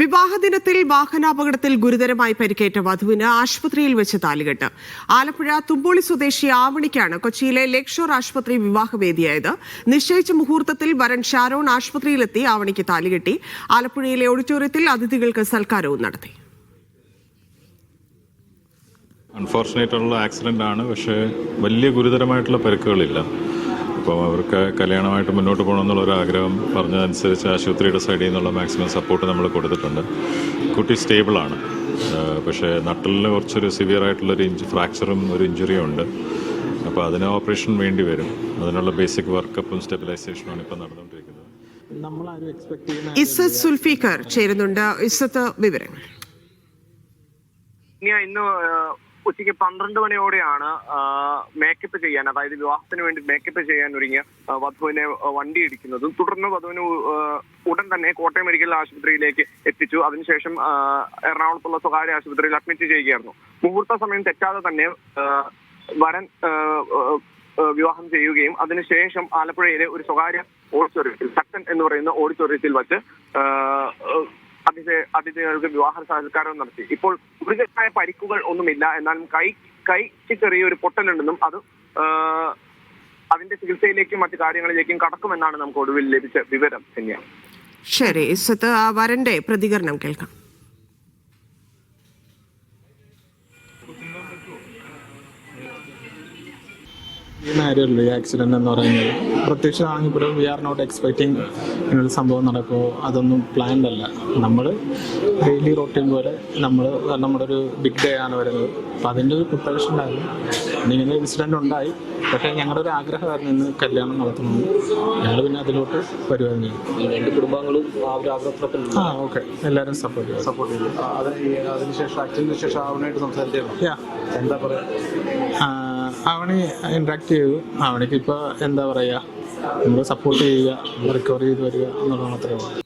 വിവാഹദിനത്തിൽ വാഹനാപകടത്തിൽ ഗുരുതരമായി പരിക്കേറ്റ വധുവിന് ആശുപത്രിയിൽ വെച്ച് താലികെട്ട്. ആലപ്പുഴ തുമ്പോളി സ്വദേശി ആവണിക്കാണ് കൊച്ചിയിലെ ലേക്ഷോർ ഷോർ ആശുപത്രി വിവാഹവേദിയായത്. നിശ്ചയിച്ച മുഹൂർത്തത്തിൽ വരൻ ഷാരോൺ ആശുപത്രിയിലെത്തി ആവണിക്ക് താലികെട്ടി. ആലപ്പുഴയിലെ ഓഡിറ്റോറിയത്തിൽ അതിഥികൾക്ക് സൽക്കാരവും നടത്തി. അൺഫോർച്ചുനേറ്റ് ആക്സിഡന്റ് ആണ്. പക്ഷേ വലിയ ഗുരുതരമായിട്ടുള്ള പരിക്കുകളില്ല. അപ്പോൾ അവർക്ക് കല്യാണമായിട്ട് മുന്നോട്ട് പോകണമെന്നുള്ള ഒരു ആഗ്രഹം പറഞ്ഞതനുസരിച്ച് ആശുപത്രിയുടെ സൈഡിൽ നിന്നുള്ള മാക്സിമം സപ്പോർട്ട് നമ്മൾ കൊടുത്തിട്ടുണ്ട്. കുട്ടി സ്റ്റേബിളാണ് പക്ഷേ നട്ടലിന് കുറച്ചൊരു സിവിയർ ആയിട്ടുള്ളൊരു ഇഞ്ച് ഫ്രാക്ചറും ഒരു ഇഞ്ചുറിയും ഉണ്ട്. അപ്പോൾ അതിന് ഓപ്പറേഷൻ വേണ്ടി വരും. അതിനുള്ള ബേസിക് വർക്കപ്പും സ്റ്റെബിലൈസേഷനുമാണ് ഇപ്പോൾ നടന്നുകൊണ്ടിരിക്കുന്നത്. ഇസത്ത് സുൽഫീഖർ ചേരുന്നുണ്ട്. ഇസത്ത് വിവരങ്ങൾ. ഇനി ഇന്ന് ഉച്ചയ്ക്ക് പന്ത്രണ്ട് മണിയോടെയാണ് മേക്കപ്പ് ചെയ്യാൻ അതായത് വിവാഹത്തിന് വേണ്ടി മേക്കപ്പ് ചെയ്യാൻ ഒരുങ്ങിയ വധുവിനെ വണ്ടി ഇടിക്കുന്നതും. തുടർന്ന് വധുവിന് ഉടൻ തന്നെ കോട്ടയം മെഡിക്കൽ ആശുപത്രിയിലേക്ക് എത്തിച്ചു. അതിനുശേഷം എറണാകുളത്തുള്ള സ്വകാര്യ ആശുപത്രിയിൽ അഡ്മിറ്റ് ചെയ്യുകയായിരുന്നു. മുഹൂർത്ത സമയം തെറ്റാതെ തന്നെ വരൻ വിവാഹം ചെയ്യുകയും അതിനുശേഷം ആലപ്പുഴയിലെ ഒരു സ്വകാര്യ ഓഡിറ്റോറിയത്തിൽ സക്സൻ എന്ന് പറയുന്ന ഓഡിറ്റോറിയത്തിൽ വച്ച് അതിഥി അതിഥികൾക്ക് വിവാഹ സൽക്കാരം നടത്തി. ഇപ്പോൾ ഗുരുതരമായ പരിക്കുകൾ ഒന്നുമില്ല. എന്നാലും കൈ കൈക്ക് ചെറിയൊരു പൊട്ടലുണ്ടെന്നും അത് അതിന്റെ ചികിത്സയിലേക്കും മറ്റു കാര്യങ്ങളിലേക്കും കടക്കുമെന്നാണ് നമുക്ക് ഒടുവിൽ ലഭിച്ച വിവരം തന്നെയാണ്. ശരി ഇസത്ത് ആ വരന്റെ പ്രതികരണം കേൾക്കാം. ഈ കാര്യമല്ലോ ഈ ആക്സിഡന്റ് എന്ന് പറയുന്നത്. പ്രത്യക്ഷമാണെങ്കിൽ പോലും വി ആർ നോട്ട് എക്സ്പെക്ടിങ് ഇങ്ങനൊരു സംഭവം നടക്കുമോ അതൊന്നും പ്ലാൻഡ് അല്ല. നമ്മൾ ഡെയിലി റൊട്ടീൻ പോലെ നമ്മൾ നമ്മുടെ ഒരു ബിഗ് ഡേ ആണ് വരുന്നത്. അപ്പം അതിന്റെ ഒരു പ്രിപ്പറേഷൻ ഉണ്ടായിരുന്നു. ഇങ്ങനെ ഇൻസിഡന്റ് ഉണ്ടായി. പക്ഷേ ഞങ്ങളുടെ ഒരു ആഗ്രഹമായിരുന്നു ഇന്ന് കല്യാണം നടത്തുന്നത് ഞങ്ങൾ പിന്നെ അതിലോട്ട് വരുവായിരുന്നു. രണ്ട് കുടുംബങ്ങളും ആ ഒരു ആ ഓക്കെ എല്ലാവരും സപ്പോർട്ട് ചെയ്യും സപ്പോർട്ട് ഈ അതിനുശേഷം ആക്സിഡന്റിന് ശേഷം അവനായിട്ട് സംസാരിച്ചായിരുന്നു എന്താ പറയാ? അവന് ഇൻട്രാക്ട് ചെയ്തു. അവനക്കിപ്പോൾ എന്താ പറയുക നമ്മൾ സപ്പോർട്ട് ചെയ്യുക റിക്കവർ ചെയ്ത് വരിക എന്നുള്ളത് മാത്രമേ ഉള്ളൂ.